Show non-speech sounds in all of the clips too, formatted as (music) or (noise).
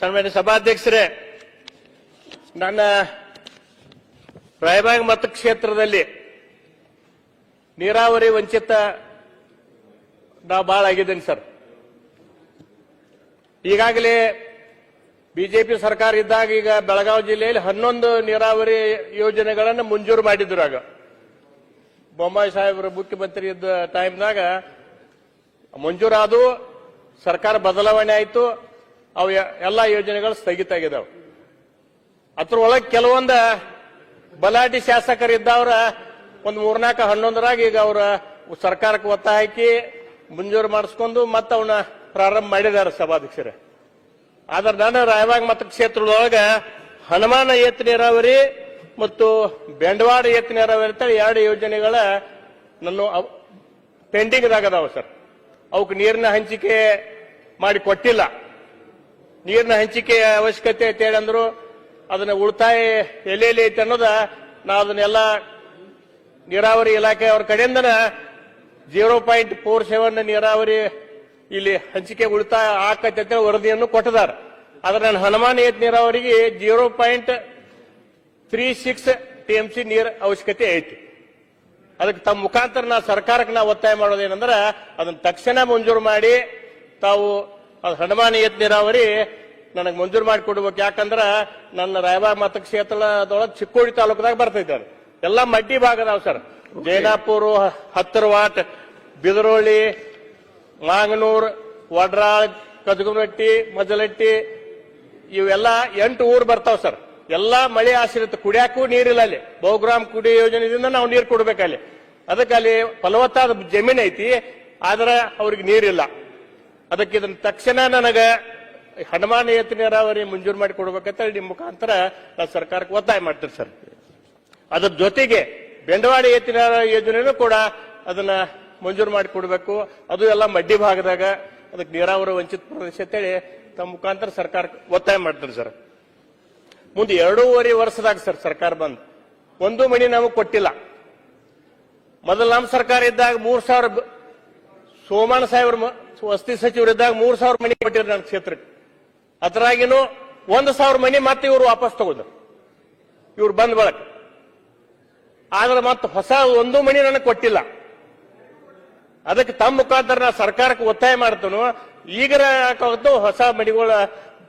ಸನ್ಮಾನ್ಯ ಸಭಾಧ್ಯಕ್ಷರೇ, ನನ್ನ ರಾಯಬಾಗ್ ಮತಕ್ಷೇತ್ರದಲ್ಲಿ ನೀರಾವರಿ ವಂಚಿತ ನಾ ಬಹಳ ಆಗಿದ್ದೇನೆ ಸರ್. ಈಗಾಗಲೇ ಬಿಜೆಪಿ ಸರ್ಕಾರ ಇದ್ದಾಗ ಈಗ ಬೆಳಗಾವಿ ಜಿಲ್ಲೆಯಲ್ಲಿ ಹನ್ನೊಂದು ನೀರಾವರಿ ಯೋಜನೆಗಳನ್ನು ಮಂಜೂರು ಮಾಡಿದ್ರು ಆಗ. ಬೊಮ್ಮಾಯಿ ಸಾಹೇಬರು ಮುಖ್ಯಮಂತ್ರಿ ಇದ್ದ ಟೈಮ್ನಾಗ ಮಂಜೂರಾದವು, ಸರ್ಕಾರ ಬದಲಾವಣೆ ಆಯಿತು. ಅವು ಎಲ್ಲ ಯೋಜನೆಗಳು ಸ್ಥಗಿತ ಆಗಿದಾವೆ. ಅದ್ರೊಳಗೆ ಕೆಲವೊಂದ ಶಾಸಕರು ಶಾಸಕರಿದ್ದವ್ರ ಒಂದು ಮೂರ್ನಾಲ್ಕು ಹನ್ನೊಂದರಾಗ ಈಗ ಅವರ ಸರ್ಕಾರಕ್ಕೆ ಒತ್ತ ಹಾಕಿ ಮಂಜೂರು ಮಾಡಿಸ್ಕೊಂಡು ಮತ್ತೆ ಅವನ್ನ ಪ್ರಾರಂಭ ಮಾಡಿದ್ದಾರೆ ಸಭಾಧ್ಯಕ್ಷರೇ. ಆದ್ರೆ ನಾನು ರಾಯಬಾಗ್ ಮತಕ್ಷೇತ್ರದೊಳಗ ಹನುಮಾನ ಏತ್ ನೀರಾವರಿ ಮತ್ತು ಬೆಂಡವಾಡ ಏತ್ ನೀರಾವರಿ ಅಂತ ಎರಡು ಯೋಜನೆಗಳ ನನ್ನ ಪೆಂಡಿಂಗ್ ಅದಾವ ಸರ್. ಅವಕ್ಕೆ ನೀರಿನ ಹಂಚಿಕೆ ಮಾಡಿ ಕೊಟ್ಟಿಲ್ಲ. ನೀರಿನ ಹಂಚಿಕೆಯ ಅವಶ್ಯಕತೆ ಐತೆ ಅಂದ್ರು, ಅದನ್ನ ಉಳಿತಾಯ ಎಲ್ಲೆಲ್ಲಿ ಐತೆ ಅನ್ನೋದ ನಾ ಅದನ್ನೆಲ್ಲ ನೀರಾವರಿ ಇಲಾಖೆ ಅವ್ರ ಕಡೆಯಿಂದನ ಜೀರೋ ಪಾಯಿಂಟ್ ಫೋರ್ ಸೆವೆನ್ ನೀರಾವರಿ ಇಲ್ಲಿ ಹಂಚಿಕೆ ಉಳಿತಾಯ ಆಕತ್ತೆ ಅಂತ ವರದಿಯನ್ನು ಕೊಟ್ಟದಾರ. ಆದ್ರೆ ನಾನು ಹನುಮಾನ್ ಏತ್ ನೀರಾವರಿಗೆ zero point three six T M C ನೀರ್ ಅವಶ್ಯಕತೆ ಐತಿ. ಅದಕ್ಕೆ ತಮ್ಮ ಮುಖಾಂತರ ನಾ ಸರ್ಕಾರಕ್ಕೆ ನಾವು ಒತ್ತಾಯ ಮಾಡೋದೇನಂದ್ರೆ ಅದನ್ನ ತಕ್ಷಣ ಮಂಜೂರು ಮಾಡಿ ತಾವು ಅದು ಹನುಮಾನ ಏತ್ ನೀರಾವರಿ ನನಗೆ ಮಂಜೂರು ಮಾಡಿ ಕೊಡ್ಬೇಕು ಯಾಕಂದ್ರ ನನ್ನ ರಾಯಬಾಗ್ ಮತಕ್ಷೇತ್ರದೊಳಗೆ ಚಿಕ್ಕೋಡಿ ತಾಲೂಕದಾಗ ಬರ್ತೈತೆ ಎಲ್ಲ ಮಡ್ಡಿ ಭಾಗದಾವ್ ಸರ್. ಜೈನಾಪುರ ಹತ್ತರ ವಾಟ್ ಬಿದರೋಳಿ ಮಾಂಗನೂರ್ ವಡ್ರಾಳ್ ಕದಗುನಟ್ಟಿ ಮಜಲಟ್ಟಿ ಇವೆಲ್ಲ ಎಂಟು ಊರು ಬರ್ತಾವ್ ಸರ್. ಎಲ್ಲಾ ಮಳೆ ಆಶ್ರಿತ ಕುಡಿಯಾಕೂ ನೀರಿಲ್ಲ ಅಲ್ಲಿ. ಬಹುಗ್ರಾಮ್ ಕುಡಿ ಯೋಜನೆಯಿಂದ ನಾವು ನೀರು ಕೊಡ್ಬೇಕಲ್ಲಿ. ಅದಕ್ಕೆ ಅಲ್ಲಿ ಫಲವತ್ತಾದ ಜಮೀನ್ ಐತಿ. ಆದ್ರೆ ಅವ್ರಿಗೆ ನೀರಿಲ್ಲ. ಅದಕ್ಕೆ ಇದನ್ನು ತಕ್ಷಣ ನನಗೆ ಹನುಮಾನ ಏತ ನೀರಾವರಿ ಮಂಜೂರು ಮಾಡಿ ಕೊಡ್ಬೇಕಂತ ನಿಮ್ಮ ಮುಖಾಂತರ ನಾನು ಸರ್ಕಾರಕ್ಕೆ ಒತ್ತಾಯ ಮಾಡ್ತೀರಿ ಸರ್. ಅದ್ರ ಜೊತೆಗೆ ಬೆಂಡವಾಡಿ ನೀರಾವರಿ ಯೋಜನೆನೂ ಕೂಡ ಅದನ್ನ ಮಂಜೂರು ಮಾಡಿ ಕೊಡಬೇಕು. ಅದು ಎಲ್ಲ ಮಡ್ಡಿ ಭಾಗದಾಗ ಅದಕ್ಕೆ ನೀರಾವರಿ ವಂಚಿತ ಪ್ರದೇಶ ಅಂತೇಳಿ ತಮ್ಮ ಮುಖಾಂತರ ಸರ್ಕಾರಕ್ಕೆ ಒತ್ತಾಯ ಮಾಡ್ತಾರೆ ಸರ್. ಮುಂದೆ ಎರಡೂವರೆ ವರ್ಷದಾಗ ಸರ್ ಸರ್ಕಾರ ಬಂದು ಒಂದು ಮಣಿ ನಮಗೆ ಕೊಟ್ಟಿಲ್ಲ. ಮೊದಲು ನಮ್ಮ ಸರ್ಕಾರ ಇದ್ದಾಗ ಮೂರ್ ಸಾವಿರ ಸೋಮಣ್ಣ ಸಾಹೇಬ್ರ ವಸತಿ ಸಚಿವರಿದ್ದಾಗ ಮೂರ್ ಸಾವಿರ ಮನಿ ಕೊಟ್ಟಿದ್ರು ನನ್ನ ಕ್ಷೇತ್ರಕ್ಕೆ. ಅದ್ರಾಗಿನೂ ಒಂದು ಸಾವಿರ ಮನಿ ಮತ್ತೆ ಇವರು ವಾಪಸ್ ತಗೊಂಡ್ರು ಇವ್ರು ಬಂದ ಬಳಕ. ಆದ್ರೆ ಮತ್ತೆ ಹೊಸ ಒಂದು ಮನೆ ನನಗೆ ಕೊಟ್ಟಿಲ್ಲ. ಅದಕ್ಕೆ ತಮ್ಮ ಮುಖಾಂತರ ನಾ ಸರ್ಕಾರಕ್ಕೆ ಒತ್ತಾಯ ಮಾಡ್ತೇನೆ. ಈಗರ ಯಾಕಾಗುತ್ತೋ ಹೊಸ ಮನೆಗಳ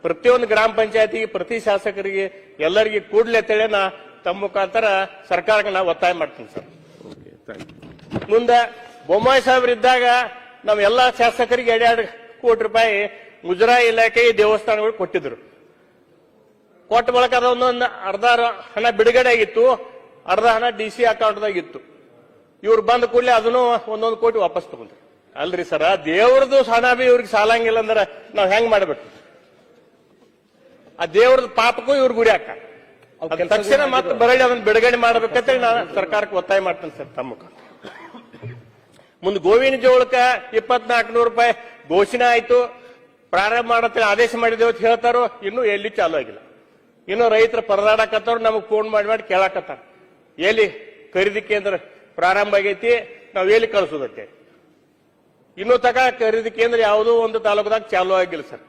ಪ್ರತಿಯೊಂದು ಗ್ರಾಮ ಪಂಚಾಯತಿಗೆ ಪ್ರತಿ ಶಾಸಕರಿಗೆ ಎಲ್ಲರಿಗೆ ಕೂಡ್ಲೆ ಅಂತೇಳಿ ನಾ ತಮ್ಮ ಮುಖಾಂತರ ಸರ್ಕಾರಕ್ಕೆ ನಾ ಒತ್ತಾಯ ಮಾಡ್ತೀನಿ ಸರ್. ಮುಂದೆ ಬೊಮ್ಮಾಯಿ ಸಾಹೇಬ್ರು ಇದ್ದಾಗ ನಮ್ಮ ಎಲ್ಲಾ ಶಾಸಕರಿಗೆ ಎರಡೆರಡು ಕೋಟಿ ರೂಪಾಯಿ ಮುಜರಾಯಿ ಇಲಾಖೆ ದೇವಸ್ಥಾನಗಳು ಕೊಟ್ಟಿದ್ರು. ಕೊಟ್ಟ ಬಳಕ ಅದೊಂದೊಂದು ಅರ್ಧ ಹಣ ಬಿಡುಗಡೆ ಆಗಿತ್ತು ಅರ್ಧ ಹಣ ಡಿ ಸಿ ಅಕೌಂಟ್ದಾಗ ಇತ್ತು. ಇವ್ರು ಬಂದ ಕೂಡಲೇ ಅದನ್ನು ಒಂದೊಂದು ಕೋಟಿ ವಾಪಸ್ ತಗೊಂಡ್ರು. ಅಲ್ರಿ ಸರ ದೇವ್ರದ್ದು ಹಣ ಬಿ ಇವ್ರಿಗೆ ಸಾಲಂಗಿಲ್ಲ ಅಂದ್ರೆ ನಾವ್ ಹೆಂಗ್ ಮಾಡ್ಬೇಕು? ಆ ದೇವ್ರದ್ದು ಪಾಪಕ್ಕೂ ಇವ್ರ ಗುರಿ ಹಾಕ. ತಕ್ಷಣ ಮತ್ತೆ ಬರಳಿ ಅದನ್ನ ಬಿಡುಗಡೆ ಮಾಡ್ಬೇಕಂತ ನಾನು ಸರ್ಕಾರಕ್ಕೆ ಒತ್ತಾಯ ಮಾಡ್ತೇನೆ ಸರ್ ತಮ್ಮ ಮುಖಾಂತರ. ಮುಂದೆ ಗೋವಿನ ಜೋಳಕ್ಕ ಇಪ್ಪತ್ನಾಲ್ಕು ನೂರು ರೂಪಾಯಿ ಘೋಷಣೆ ಆಯ್ತು. ಪ್ರಾರಂಭ ಮಾಡತ್ತ ಆದೇಶ ಮಾಡಿದೆ ಅಂತ ಹೇಳ್ತಾರೋ, ಇನ್ನೂ ಎಲ್ಲಿ ಚಾಲೂ ಆಗಿಲ್ಲ. ಇನ್ನು ರೈತರು ಪರದಾಡಕತ್ತವ್ರು, ನಮಗೆ ಫೋನ್ ಮಾಡಿ ಮಾಡಿ ಕೇಳಾಕತ್ತಾರ. ಎಲ್ಲಿ ಖರೀದಿ ಕೇಂದ್ರ ಪ್ರಾರಂಭ ಆಗೈತಿ, ನಾವು ಎಲ್ಲಿ ಕಳಿಸೋದಕ್ಕೆ? ಇನ್ನೂ ತಕ ಖರೀದಿ ಕೇಂದ್ರ ಯಾವುದೋ ಒಂದು ತಾಲೂಕದಾಗ ಚಾಲೂ ಆಗಿಲ್ಲ ಸರ್.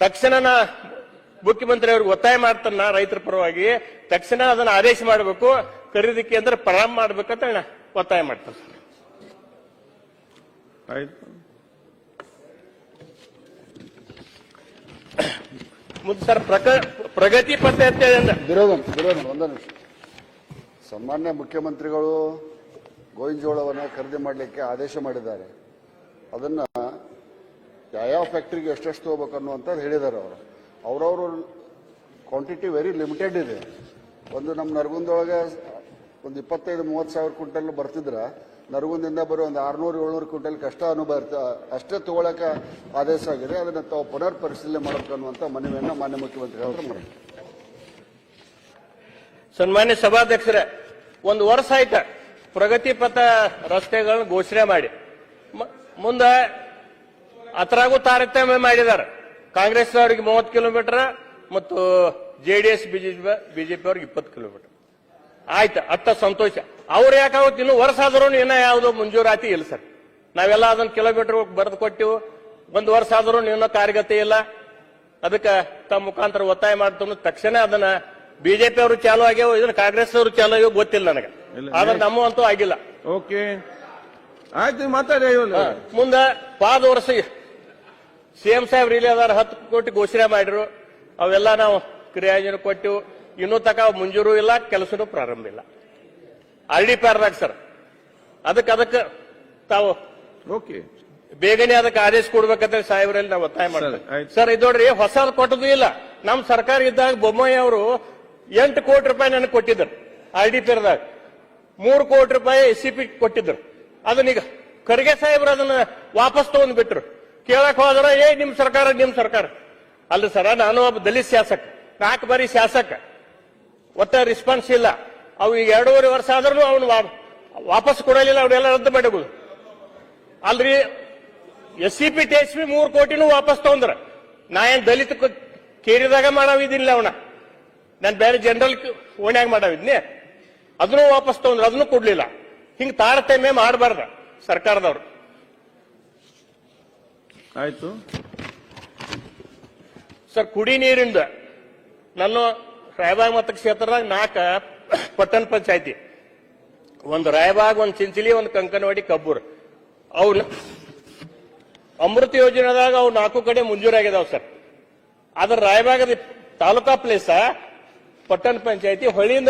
ತಕ್ಷಣ ನಾ ಮುಖ್ಯಮಂತ್ರಿ ಅವ್ರಿಗೆ ಒತ್ತಾಯ ಮಾಡ್ತಾನ ರೈತರ ಪರವಾಗಿ, ತಕ್ಷಣ ಅದನ್ನ ಆದೇಶ ಮಾಡಬೇಕು, ಖರೀದಿ ಕೇಂದ್ರ ಪ್ರಾರಂಭ ಮಾಡ್ಬೇಕಂತ ಒತ್ತಾಯ ಮಾಡ್ತಾರೆ ಸರ್. (coughs) ಸರ್ ಪ್ರಗತಿ ಪತ್ತೆ ಅಂತ ಹೇಳಿ. ವಿರೋಧನ್ ವಿರೋಧನ್ ಒಂದೇ ನಿಮಿಷ. ಸಾಮಾನ್ಯ ಮುಖ್ಯಮಂತ್ರಿಗಳು ಗೋವಿಂಜೋಳವನ್ನು ಖರೀದಿ ಮಾಡಲಿಕ್ಕೆ ಆದೇಶ ಮಾಡಿದ್ದಾರೆ. ಅದನ್ನ ಯಾವ್ಯಾವ ಫ್ಯಾಕ್ಟ್ರಿಗೆ ಎಷ್ಟೆಷ್ಟು ಹೋಗ್ಬೇಕು ಅನ್ನುವಂಥದ್ದು ಹೇಳಿದ್ದಾರೆ ಅವರು. ಅವರವರು ಕ್ವಾಂಟಿಟಿ ವೆರಿ ಲಿಮಿಟೆಡ್ ಇದೆ. ಒಂದು ನಮ್ಮ ನರಗುಂದೊಳಗೆ ಒಂದು ಇಪ್ಪತ್ತೈದು, ಮೂವತ್ತು ಸಾವಿರ ಕ್ವಿಂಟಲ್ ಬರ್ತಿದ್ರ ನರಗುಂದಿಂದ ಬರೋ ಒಂದು ಆರ್ನೂರು, ಏಳ್ನೂರು ಕ್ವಿಂಟಲ್ ಕಷ್ಟ ಅನುಭವ ಅಷ್ಟೇ ತಗೊಳಕ್ಕೆ ಆದೇಶ ಆಗಿದೆ. ಅದನ್ನ ತಾವು ಪುನರ್ ಪರಿಶೀಲನೆ ಮಾಡಬೇಕು ಅನ್ನುವಂಥ ಮನವಿಯನ್ನು ಮಾನ್ಯ ಮುಖ್ಯಮಂತ್ರಿಗಳು ಸನ್ಮಾನ್ಯ ಸಭಾಧ್ಯಕ್ಷರೇ, ಒಂದು ವರ್ಷ ಆಯ್ತ ಪ್ರಗತಿ ಪಥ ರಸ್ತೆಗಳನ್ನ ಘೋಷಣೆ ಮಾಡಿ. ಮುಂದೆ ಅತರಾಗೂ ತಾರತಮ್ಯ ಮಾಡಿದ್ದಾರೆ. ಕಾಂಗ್ರೆಸ್ ಅವರಿಗೆ ಮೂವತ್ತು ಕಿಲೋಮೀಟರ್ ಮತ್ತು ಜೆಡಿಎಸ್ ಬಿಜೆಪಿ ಬಿಜೆಪಿ ಅವ್ರಿಗೆ ಇಪ್ಪತ್ತು ಕಿಲೋಮೀಟರ್. ಆಯ್ತು, ಅತ್ತ ಸಂತೋಷ. ಅವ್ರು ಯಾಕಾಗುತ್ತೆ ಇನ್ನು ವರ್ಷ ಆದ್ರೂ ಇನ್ನ ಯಾವ್ದು ಮಂಜೂರಾತಿ ಇಲ್ಲ ಸರ್. ನಾವೆಲ್ಲ ಅದನ್ನ ಕಿಲೋಮೀಟರ್ ಬರೆದು ಕೊಟ್ಟಿವು. ಒಂದು ವರ್ಷ ಆದ್ರೂ ಇನ್ನೂ ಕಾರ್ಯಗತಿ ಇಲ್ಲ. ಅದಕ್ಕೆ ತಮ್ಮ ಮುಖಾಂತರ ಒತ್ತಾಯ ಮಾಡ್ತಾನು ತಕ್ಷಣ ಅದನ್ನ ಬಿಜೆಪಿ ಅವರು ಚಾಲೂ ಆಗ್ಯಾವ ಇದನ್ನ ಕಾಂಗ್ರೆಸ್ ಅವರು ಚಾಲೂ ಆಗ್ಯಾವ ಗೊತ್ತಿಲ್ಲ ನನಗೆ. ಆದ್ರೆ ನಮ್ಮ ಅಂತೂ ಆಗಿಲ್ಲ. ಓಕೆ. ಆಯ್ತು ಮಾತಾಡಿ ಮುಂದೆ ಪಾದ ವರ್ಷ ಸಿಎಂ ಸಾಹೇಬ್ ರಿಲೇ ಅದಾರ ಹತ್ತು ಕೋಟಿ ಘೋಷಣೆ ಮಾಡಿರು ಅವೆಲ್ಲ ನಾವು ಕ್ರಿಯಾಯೋಜನೆ ಕೊಟ್ಟು ಇನ್ನೂ ತಕ ಮಂಜೂರು ಇಲ್ಲ ಕೆಲಸನೂ ಪ್ರಾರಂಭ ಇಲ್ಲ. ಆರ್ ಡಿ ಪಿ ಆರ್ದಾಗ ಸರ್. ಅದಕ್ಕೆ ಅದಕ್ಕೆ ತಾವು ಓಕೆ. ಬೇಗನೆ ಅದಕ್ಕೆ ಆದೇಶ ಕೊಡ್ಬೇಕಂತ ಸಾಹೇಬ್ರಲ್ಲಿ ನಾವು ಒತ್ತಾಯ ಮಾಡ್ತೇವೆ. ಸರ್ ಇದು ನೋಡ್ರಿ ಹೊಸದು ಕೊಟ್ಟದು ಇಲ್ಲ. ನಮ್ಮ ಸರ್ಕಾರ ಇದ್ದಾಗ ಬೊಮ್ಮಾಯಿ ಅವರು ಎಂಟು ಕೋಟಿ ರೂಪಾಯಿ ನನಗೆ ಕೊಟ್ಟಿದ್ರು ಆರ್ ಡಿ ಪಿ ಆರ್ದಾಗ ಮೂರು ಕೋಟಿ ರೂಪಾಯಿ ಎಸ್ ಸಿ ಪಿ ಕೊಟ್ಟಿದ್ರು ಅದನ್ನೀಗ ಖರ್ಗೆ ಸಾಹೇಬ್ರು ಅದನ್ನ ವಾಪಸ್ ತಗೊಂಡ್ ಬಿಟ್ರು ಕೇಳಕ್ ಹೋದ್ರ ಏ ನಿಮ್ ಸರ್ಕಾರ ನಿಮ್ ಸರ್ಕಾರ. ಅಲ್ಲ ಸರ ನಾನು ಒಬ್ಬ ದಲಿತ ಶಾಸಕ ನಾಲ್ಕು ಬಾರಿ ಶಾಸಕ. ಒಟ್ಟ ರೆಸ್ಪಾನ್ಸ್ ಇಲ್ಲ. ಅವು ಈಗ ಎರಡೂವರೆ ವರ್ಷ ಆದ್ರೂ ಅವನು ವಾಪಸ್ ಕೊಡಲಿಲ್ಲ ಅವನ್ನೆಲ್ಲ ರದ್ದು ಮಾಡಬಹುದು ಅಲ್ರಿ S C P T S P ಮೂರು ಕೋಟಿನೂ ವಾಪಸ್ ತಗೊಂಡ್ರ. ನಾ ಏನ್ ದಲಿತ ಕೇರಿದಾಗ ಮಾಡಾವಿದ್ದಿಲ್ಲ ಅವನ. ನಾನು ಬೇರೆ ಜನರಲ್ ಓಣ್ಯಾಗ ಮಾಡಾವಿದ್ನಿ. ಅದನ್ನು ವಾಪಸ್ ತಗೊಂಡ್ರ ಅದನ್ನು ಕೊಡ್ಲಿಲ್ಲ. ಹಿಂಗ್ ತಾರತಮ್ಯ ಮಾಡಬಾರ್ದ ಸರ್ಕಾರದವ್ರು. ಆಯ್ತು. ಸರ್ ಕುಡಿ ನೀರಿಂದ. ನನ್ನ ರಾಯಬಾಗ ಮತ ಕ್ಷೇತ್ರದಾಗ ನಾಲ್ಕ ಪಟ್ಟಣ ಪಂಚಾಯತಿ. ಒಂದು ರಾಯಬಾಗ್, ಒಂದು ಚಿಂಚಿಲಿ, ಒಂದು ಕಂಕನವಾಡಿ, ಕಬ್ಬೂರ್. ಅವನು ಅಮೃತ ಯೋಜನೆದಾಗ ಅವು ನಾಲ್ಕು ಕಡೆ ಮಂಜೂರಾಗಿದಾವ್ ಸರ್. ಆದ್ರೆ ರಾಯಬಾಗದ ತಾಲೂಕಾ ಪ್ಲೇಸ ಪಟ್ಟಣ ಪಂಚಾಯತಿ ಹೊಳಿಯಿಂದ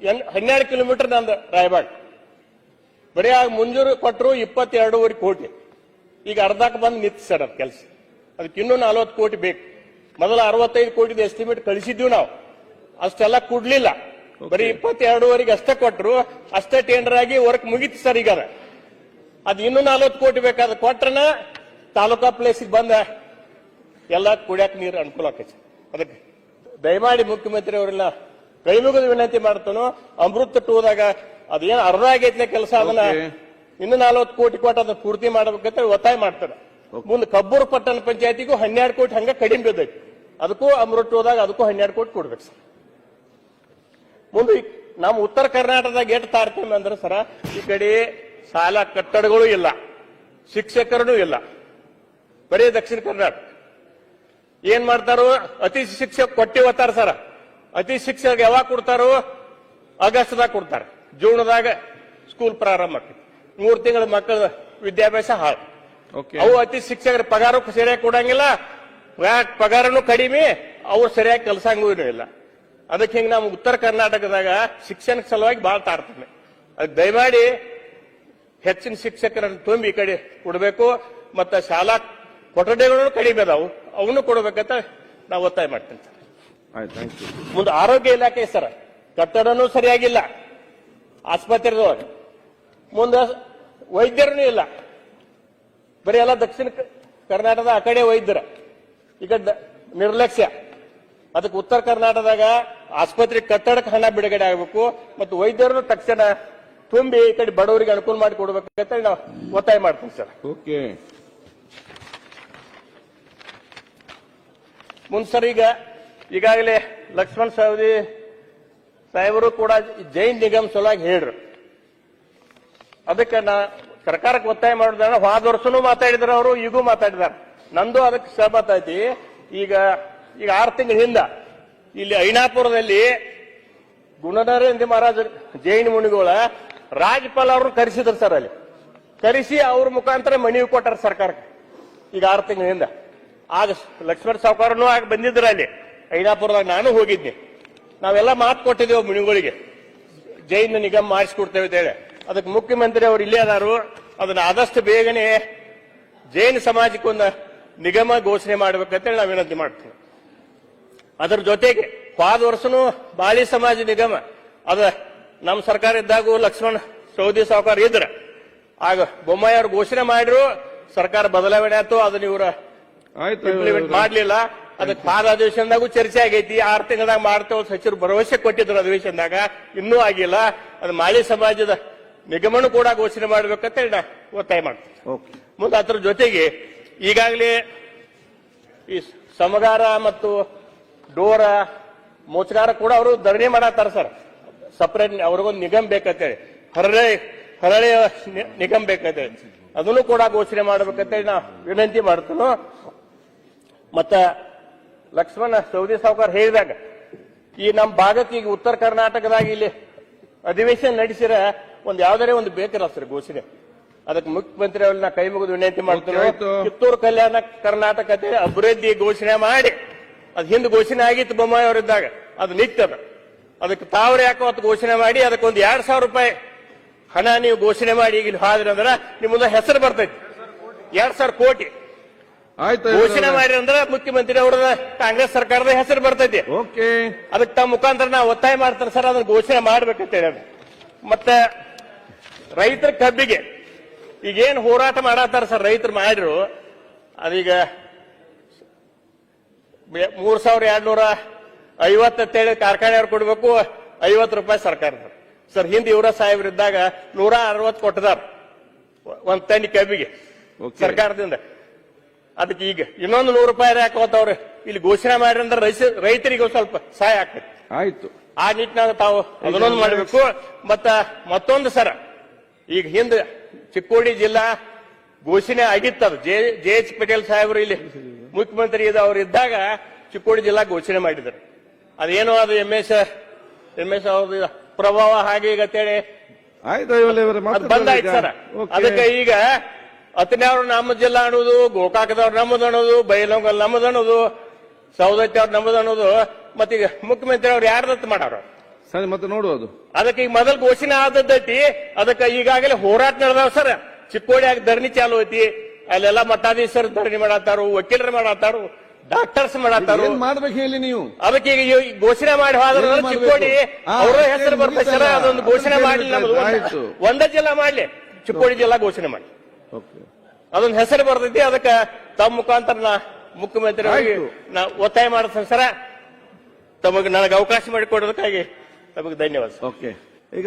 ಎನ್- ಹನ್ನೆರಡು ಕಿಲೋಮೀಟರ್ ನಂದು ರಾಯಬಾಗ್. ಬರೀ ಆಗ ಮಂಜೂರು ಕೊಟ್ಟರು ಇಪ್ಪತ್ತೆರಡೂವರೆ ಕೋಟಿ. ಈಗ ಅರ್ಧಕ್ಕೆ ಬಂದು ನಿಂತು ಸರ್ ಅದು ಕೆಲಸ. ಅದಕ್ಕೆ ಇನ್ನೂ ನಲ್ವತ್ತು ಕೋಟಿ ಬೇಕು. ಮೊದಲ ಅರವತ್ತೈದು ಕೋಟಿದ ಎಸ್ಟಿಮೇಟ್ ಕಳಿಸಿದ್ವಿ ನಾವು. ಅಷ್ಟೆಲ್ಲ ಕೊಡ್ಲಿಲ್ಲ. ಬರೀ ಇಪ್ಪತ್ತೆರಡುವರೆಗೆ ಅಷ್ಟೇ ಕೊಟ್ಟರು ಅಷ್ಟೇ ಟೆಂಡರ್ ಆಗಿ ವರ್ಕ್ ಮುಗೀತು ಸರ್ ಈಗ. ಅದು. ಇನ್ನೂ ನಲವತ್ತು ಕೋಟಿ ಬೇಕಾದ ಕೊಟ್ರನ ತಾಲೂಕಾ ಪ್ಲೇಸಿಗೆ ಬಂದ ಎಲ್ಲ ಕುಡಿಯಕ್ ನೀರು ಅನುಕೂಲ ಆಕೈತಿ ಅದಕ್ಕೆ ದಯಮಾಡಿ ಮುಖ್ಯಮಂತ್ರಿ ಅವರೆಲ್ಲ ಕೈ ಮುಗಿದು ವಿನಂತಿ ಮಾಡ್ತಾನೋ ಅಮೃತ ಟೂದಾಗ ಅದೇನು ಅರ್ಧ ಆಗೈತ್ಲೆ ಕೆಲಸ ಅದನ್ನ. ಇನ್ನು ನಲವತ್ತು ಕೋಟಿ ಕೊಟ್ಟು ಅದನ್ನ ಪೂರ್ತಿ ಮಾಡ್ಬೇಕಂತ ಒತ್ತಾಯ ಮಾಡ್ತಾರೆ. ಮುಂದೆ ಕಬ್ಬೂರು ಪಟ್ಟಣ ಪಂಚಾಯತಿಗೂ ಹನ್ನೆರಡು ಕೋಟಿ ಹಂಗ ಕಡಿಮೆ ಬಿದ್ದೈತಿ ಅದಕ್ಕೂ ಅಮೃತ ಟೂದಾಗ ಅದಕ್ಕೂ ಹನ್ನೆರಡು ಕೋಟಿ ಕೊಡ್ಬೇಕು ಸರ್. ಮುಂದೆ ನಮ್ಮ ಉತ್ತರ ಕರ್ನಾಟಕದಾಗ ಎಷ್ಟು ತಾರತಮ್ಯ ಅಂದ್ರೆ ಸರ ಈ ಕಡೆ ಸಾಲ ಕಟ್ಟಡಗಳು ಇಲ್ಲ ಶಿಕ್ಷಕರೂ ಇಲ್ಲ. ಬರೀ ದಕ್ಷಿಣ ಕರ್ನಾಟಕ. ಏನ್ ಮಾಡ್ತಾರೋ ಅತಿ ಶಿಕ್ಷಕ ಕೊಟ್ಟಿ ಹೋಗ್ತಾರ ಸರ. ಅತಿ ಶಿಕ್ಷಕ ಯಾವಾಗ ಕೊಡ್ತಾರೋ ಆಗಸ್ಟ್ದಾಗ ಕೊಡ್ತಾರ. ಜೂನ್ದಾಗ ಸ್ಕೂಲ್ ಪ್ರಾರಂಭ ಮೂರು ಮೂರ್ ತಿಂಗಳ ಮಕ್ಕಳ ವಿದ್ಯಾಭ್ಯಾಸ ಹಾಳು. ಓಕೆ ಅವು ಅತಿ ಶಿಕ್ಷಕರ ಪಗಾರ ಸರಿಯಾಗಿ ಕೊಡಂಗಿಲ್ಲ ಪಗಾರನು ಕಡಿಮೆ ಅವ್ರು ಸರಿಯಾಗಿ ಕೆಲಸಂಗೂ ಇಲ್ಲ. ಅದಕ್ಕೆ ಹಿಂಗೆ ನಮ್ಮ ಉತ್ತರ ಕರ್ನಾಟಕದಾಗ ಶಿಕ್ಷಣ ಸಲುವಾಗಿ ಭಾಳ ತಾಡ್ತಾನೆ ಅದಕ್ಕೆ ದಯಮಾಡಿ ಹೆಚ್ಚಿನ ಶಿಕ್ಷಕರನ್ನು ತುಂಬಿ ಈ ಕಡೆ ಕೊಡಬೇಕು ಮತ್ತು ಶಾಲಾ ಕೊಠಡಿಗಳನ್ನು ಕಡಿಮೆ ಅದಾವು. ಅವನು ಕೊಡಬೇಕಂತ ನಾವು ಒತ್ತಾಯ ಮಾಡ್ತೇನೆ ಮುಂದೆ ಆರೋಗ್ಯ ಇಲಾಖೆ ಸರ್ ಕಟ್ಟಡನೂ ಸರಿಯಾಗಿಲ್ಲ ಆಸ್ಪತ್ರೆದೊಳಗೆ. ಮುಂದೆ ವೈದ್ಯರನೂ ಇಲ್ಲ. ಬರೀ ಎಲ್ಲ ದಕ್ಷಿಣ ಕರ್ನಾಟಕದ ಆ ಕಡೆ ವೈದ್ಯರ. ಈಗ ನಿರ್ಲಕ್ಷ್ಯ. ಅದಕ್ಕೆ ಉತ್ತರ ಕರ್ನಾಟಕದಾಗ ಆಸ್ಪತ್ರೆ ಕಟ್ಟಡಕ್ಕೆ ಹಣ ಬಿಡುಗಡೆ ಆಗಬೇಕು ಮತ್ತು ವೈದ್ಯರನ್ನು ತಕ್ಷಣ ತುಂಬಿ ಈ ಕಡೆ ಬಡವರಿಗೆ ಅನುಕೂಲ ಮಾಡಿ ಕೊಡ್ಬೇಕಂತ ನಾವು ಒತ್ತಾಯ ಮಾಡ್ತೀವಿ ಸರ್. ಓಕೆ. ಮುಂದ್ ಸರ್ ಈಗ ಈಗಾಗಲೇ ಲಕ್ಷ್ಮಣ್ ಸವದಿ ಸಾಹೇಬರು ಕೂಡ ಜೈನ್ ನಿಗಮ್ ಸಲುವಾಗಿ ಹೇಳ್ರು. ಅದಕ್ಕೆ ನಾ ಸರ್ಕಾರಕ್ಕೆ ಒತ್ತಾಯ ಮಾಡಿದ್ರೆ ಹೋದ ವರ್ಷನೂ ಮಾತಾಡಿದ್ರು ಅವರು ಈಗೂ ಮಾತಾಡಿದಾರೆ ನಂದು ಅದಕ್ಕೆ ಸಹಮತ ಐತಿ. ಈಗ ಈಗ ಆರು ತಿಂಗಳ ಹಿಂದ ಇಲ್ಲಿ ಐನಾಪುರದಲ್ಲಿ ಗುಣನರೇಂದ್ರ ಮಹಾರಾಜ ಜೈನ್ ಮುನಿಗಳ ರಾಜ್ಯಪಾಲ ಅವ್ರನ್ನ ಕರೆಸಿದ್ರು ಸರ್ ಅಲ್ಲಿ. ಕರೆಸಿ ಅವ್ರ ಮುಖಾಂತರ ಮನವಿ ಕೊಟ್ಟಾರ ಸರ್ಕಾರಕ್ಕೆ. ಈಗ ಆರು ತಿಂಗಳ ಹಿಂದ. ಆಗ ಲಕ್ಷ್ಮಣ ಸಾವುಕಾರನು ಆಗ ಬಂದಿದ್ರು ಅಲ್ಲಿ. ಐನಾಪುರದಾಗ ನಾನು ಹೋಗಿದ್ದೆ ನಾವೆಲ್ಲ ಮಾತು ಕೊಟ್ಟಿದ್ದೇವೆ ಮುನಿಗಳಿಗೆ. ಜೈನ ನಿಗಮ ಮಾಡಿಸ್ಕೊಡ್ತೇವೆ ಅಂತ ಹೇಳಿ. ಅದಕ್ಕೆ ಮುಖ್ಯಮಂತ್ರಿ ಅವರು ಇಲ್ಲೇ ಅದಾರು. ಅದನ್ನ ಆದಷ್ಟು ಬೇಗನೆ ಜೈನ ಸಮಾಜಕ್ಕೊಂದು ನಿಗಮ ಘೋಷಣೆ ಮಾಡ್ಬೇಕಂತೇಳಿ ನಾವು ವಿನಂತಿ ಮಾಡ್ತೀವಿ. ಅದರ ಜೊತೆಗೆ ಹೋದ ವರ್ಷನೂ ಬಾಳಿ ಸಮಾಜ ನಿಗಮ. ಅದ ನಮ್ಮ ಸರ್ಕಾರ ಇದ್ದಾಗೂ ಲಕ್ಷ್ಮಣ್ ಸೌದಿ ಸಾಹುಕಾರ ಇದ್ರ. ಆಗ ಬೊಮ್ಮಾಯಿ ಅವ್ರು ಘೋಷಣೆ ಮಾಡಿದ್ರು ಸರ್ಕಾರ ಬದಲಾವಣೆ ಆಯ್ತು ಅದನ್ನ ಇವರ ಇಂಪ್ಲಿಮೆಂಟ್ ಮಾಡ್ಲಿಲ್ಲ. ಅದಕ್ಕೆ ಪಾದ ಅಧಿವೇಶನದಾಗೂ ಚರ್ಚೆ ಆಗೈತಿ. ಆರು ತಿಂಗಳದಾಗ ಮಾಡ್ತೇವೆ ಸಚಿವರು ಭರವಸೆ ಕೊಟ್ಟಿದ್ರು ಅಧಿವೇಶನದಾಗ. ಇನ್ನೂ ಆಗಿಲ್ಲ. ಅದು ಮಾಳಿ ಸಮಾಜದ ನಿಗಮನು ಕೂಡ ಘೋಷಣೆ ಮಾಡ್ಬೇಕಂತ ಹೇಳಿ ನಾ ಒತ್ತಾಯ ಮಾಡ್ತೀನಿ. ಮುಂದೆ ಅದ್ರ ಜೊತೆಗೆ ಈಗಾಗಲೇ ಈ ಸಮಗಾರ ಮತ್ತು ಡೋರ ಮೋಚಗಾರ ಕೂಡ ಅವರು ಧರಣಿ ಮಾಡತ್ತಾರ ಸರ್. ಸಪ್ರೇಟ್ ಅವ್ರಿಗೊಂದು ನಿಗಮ್ ಬೇಕಂತೇಳಿ ಹರಳೆ ಹರಳೆ ನಿಗಮ್ ಬೇಕಂತೇಳಿ ಅದನ್ನು ಕೂಡ ಘೋಷಣೆ ಮಾಡ್ಬೇಕಂತೇಳಿ ನಾ ವಿನಂತಿ ಮಾಡ್ತೀನಿ. ಮತ್ತ ಲಕ್ಷ್ಮಣ ಸೌದಿ ಸಾವುಕಾರ್ ಹೇಳಿದಾಗ ಈ ನಮ್ಮ ಭಾಗಕ್ಕೆ ಈಗ ಉತ್ತರ ಕರ್ನಾಟಕದಾಗ ಇಲ್ಲಿ ಅಧಿವೇಶನ ನಡೆಸಿರ ಒಂದ್ ಯಾವ್ದಾರೇ ಒಂದು ಬೇಕಲ್ಲ ಸರ್ ಘೋಷಣೆ. ಅದಕ್ಕೆ ಮುಖ್ಯಮಂತ್ರಿ ಅವ್ರನ್ನ ಕೈ ಮುಗಿದು ವಿನಂತಿ ಮಾಡ್ತೀನಿ. ಕಿತ್ತೂರು ಕಲ್ಯಾಣ ಕರ್ನಾಟಕ ಅಭಿವೃದ್ಧಿ ಘೋಷಣೆ ಮಾಡಿ. ಅದ್ ಹಿಂದೆ ಘೋಷಣೆ ಆಗಿತ್ತು ಬೊಮ್ಮಾಯಿ ಅವರಿದ್ದಾಗ. ಅದು ನಿತ್ಯದ. ಅದಕ್ಕೆ ತಾವ್ರೆ ಯಾಕೋ ಅದು ಘೋಷಣೆ ಮಾಡಿ ಅದಕ್ಕೆ ಒಂದು ಎರಡ್ ಸಾವಿರ ರೂಪಾಯಿ ಹಣ ನೀವು ಘೋಷಣೆ ಮಾಡಿ ಈಗ ಇಲ್ಲಿ ಹೋದ್ರಿ ಅಂದ್ರೆ ನಿಮ್ಮದ ಹೆಸರು ಬರ್ತೈತಿ. ಎರಡ್ ಸಾವಿರ ಕೋಟಿ. ಆಯ್ತು ಘೋಷಣೆ ಮಾಡಿ ಅಂದ್ರೆ ಮುಖ್ಯಮಂತ್ರಿ ಅವರ ಕಾಂಗ್ರೆಸ್ ಸರ್ಕಾರದ ಹೆಸರು ಬರ್ತೈತಿ. ಅದಕ್ಕೆ ತಮ್ಮ ಮುಖಾಂತರ ನಾವು ಒತ್ತಾಯ ಮಾಡ್ತಾರೆ ಸರ್ ಅದನ್ನ ಘೋಷಣೆ ಮಾಡ್ಬೇಕಂತ ಹೇಳಿ ಮತ್ತೆ ರೈತರ ಕಬ್ಬಿಗೆ ಈಗೇನು ಹೋರಾಟ ಮಾಡತ್ತಾರ ಸರ್ ರೈತರು ಮಾಡಿರು. ಅದೀಗ ಮೂರ್ ಸಾವಿರ ಎರಡ್ ನೂರ ಐವತ್ತೇಳು ಕಾರ್ಖಾನೆಯವ್ರು ಕೊಡ್ಬೇಕು ಐವತ್ತು ರೂಪಾಯಿ ಸರ್ಕಾರದ ಸರ್ ಹಿಂದ್ ಇವರ ಸಾಹೇಬ್ರಿದ್ದಾಗ ನೂರ ಅರವತ್ತು ಕೊಟ್ಟದಾರ. ಒಂದ್ ಟನ್ ಕಬ್ಬಿಗೆ. ಸರ್ಕಾರದಿಂದ. ಅದಕ್ಕೆ ಈಗ ಇನ್ನೊಂದು ನೂರು ರೂಪಾಯಿ ಹಾಕೋತವ್ರೆ. ಇಲ್ಲಿ ಘೋಷಣೆ ಮಾಡ್ರಿ ರೈತ- ರೈತರಿಗೆ ಒಂದ್ ಸ್ವಲ್ಪ ಸಹಾಯ ಆಗ್ತದೆ. ಆಯ್ತು. ಆ ನಿಟ್ಟಿನಾಗ ತಾವು ಅದನ್ನೊಂದು ಮಾಡಬೇಕು. ಮತ್ತ ಮತ್ತೊಂದು ಸರ ಈಗ ಹಿಂದೆ ಚಿಕ್ಕೋಡಿ ಜಿಲ್ಲಾ ಘೋಷಣೆ ಆಗಿತ್ತದು. ಜೆ ಜೆ ಎಚ್ ಪಟೇಲ್ ಸಾಹೇಬ್ರು ಇಲ್ಲಿ ಮುಖ್ಯಮಂತ್ರಿ ಅವರು ಇದ್ದಾಗ ಚಿಕ್ಕೋಡಿ ಜಿಲ್ಲಾ ಘೋಷಣೆ ಮಾಡಿದ್ರು. ಅದೇನೋ ಅದು ಎಂ ಎಸ್ ಎಂ ಎಸ್ ಅವ್ರದ್ದು ಪ್ರಭಾವ ಹಾಗೆ ಈಗ ಅಂತೇಳಿ. ಅವರೇ ಬಂದಾಯ್ತು ಸರ್. ಅದಕ್ಕೆ ಈಗ ಅತನ್ಯವ್ರು ನಮ್ಮ ಜಿಲ್ಲಾ ಅನ್ನೋದು ಗೋಕಾಕದವ್ರು ನಮ್ಮದು ಅನ್ನೋದು ಬೈಲಂಗಲ್ ನಮ್ಮದು ಅನ್ನೋದು ಸೌದತ್ತಿ ಅವ್ರು ನಮ್ಮದು ಅನ್ನೋದು ಮತ್ತೀಗ ಮುಖ್ಯಮಂತ್ರಿ ಅವ್ರು ಯಾರ್ದತ್ತು ಮಾಡವ್ರು ಸರಿ ಮತ್ತೆ ನೋಡುವುದು ಅದಕ್ಕೆ ಈಗ ಮೊದಲು ಘೋಷಣೆ ಆದದ್ದೈತಿ. ಅದಕ್ಕೆ ಈಗಾಗಲೇ ಹೋರಾಟ ನಡೆದವ್ ಸರ್. ಚಿಕ್ಕೋಡಿಯಾಗ ಧರಣಿ ಚಾಲು ಐತಿ. ಅಲ್ಲೆಲ್ಲ ಮಠಾಧೀಶರು ಧರಣಿ ಮಾಡತ್ತಾರು ವಕೀಲರು ಮಾಡತ್ತಾರು ಡಾಕ್ಟರ್ಸ್ ಮಾಡತ್ತಾರು. ಏನ್ ಮಾಡ್ಬೇಕು ಹೇಳಿ ನೀವು? ಅದಕ್ಕೆ ಈಗ ಈ ಘೋಷಣೆ ಮಾಡಿ ಹೋದ್ರೆ ಏನ್ ಮಾಡ್ಬೇಕು? ಚಿಕ್ಕೋಡಿ ಆ, ಅವರ ಹೆಸರು ಬರ್ತದೆ ಸರ್ ಅದೊಂದು ಘೋಷಣೆ ಮಾಡಲಿ ನಮ್ದು. ಒಂದ- ಆಯ್ತು. ಒಂದೇ ಜಿಲ್ಲಾ ಮಾಡ್ಲಿ. ಚಿಕ್ಕೋಡಿ ಜಿಲ್ಲಾ ಘೋಷಣೆ ಮಾಡಿ ಓಕೆ. ಅದೊಂದು ಹೆಸರು ಬರ್ತೈತಿ ಅದಕ್ಕೆ ತಮ್ಮ ಮುಖಾಂತರ ನಾ ಮುಖ್ಯಮಂತ್ರಿ ಅವರಿಗೆ ಆಯ್ತು. ನಾ ಒತ್ತಾಯ ಮಾಡ್ತೇನೆ ಸರ. ತಮಗೆ ನನಗೆ ಅವಕಾಶ ಮಾಡಿಕೊಡೋದಕ್ಕಾಗಿ ತಮಗೆ ಧನ್ಯವಾದ ಸರ್. ಓಕೆ. ಈಗ